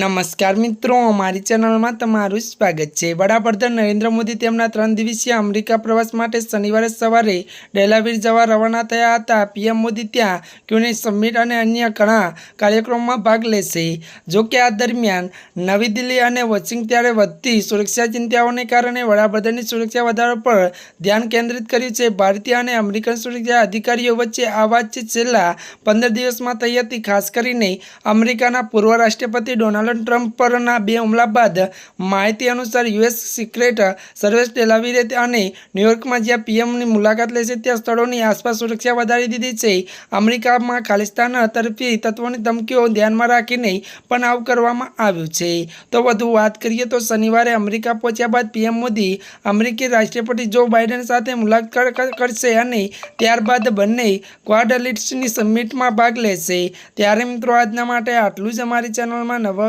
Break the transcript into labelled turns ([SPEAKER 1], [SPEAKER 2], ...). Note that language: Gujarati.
[SPEAKER 1] નમસ્કાર મિત્રો, અમારી ચેનલમાં તમારું સ્વાગત છે. વડાપ્રધાન નરેન્દ્ર મોદી તેમના ત્રણ દિવસીય અમેરિકા પ્રવાસ માટે શનિવારે સવારે ડેલાવીર જવા રવાના થયા હતા. પીએમ મોદી ત્યાં ક્યુની સમિટ અને અન્ય ઘણા કાર્યક્રમોમાં ભાગ લેશે. જો કે આ દરમિયાન નવી દિલ્હી અને વોચિંગ ત્યારે વધતી સુરક્ષા ચિંતાઓને કારણે વડાપ્રધાનની સુરક્ષા વધારા પર ધ્યાન કેન્દ્રિત કર્યું છે. ભારતીય અને અમેરિકન સુરક્ષા અધિકારીઓ વચ્ચે આ વાતચીત છેલ્લા પંદર દિવસમાં થઈ હતી. ખાસ કરીને અમેરિકાના પૂર્વ રાષ્ટ્રપતિ ડોનાલ્ડ ટ્રમ્પ પરના બે હુમલા બાદ માહિતી અનુસાર યુએસ સિક્રેટ સર્વિસ ટેલાવીરે અને ન્યૂયોર્કમાં જ્યાં પીએમની મુલાકાત લેશે ત્યાં સ્થળોની આસપાસ સુરક્ષા વધારી દીધી છે. અમેરિકામાં ખાલિસ્તાન તરફી તત્વોની ધમકીઓ ધ્યાનમાં રાખીને પણ આવું કરવામાં આવ્યું છે. તો વધુ વાત કરીએ તો શનિવારે અમેરિકા પહોંચ્યા બાદ પીએમ મોદી અમેરિકી રાષ્ટ્રપતિ જો બાઇડન સાથે મુલાકાત કરશે અને ત્યારબાદ બંને ક્વાડ લીડર્સની સમિટમાં ભાગ લેશે. ત્યારે મિત્રો આજના માટે આટલું જ. અમારી ચેનલમાં નવા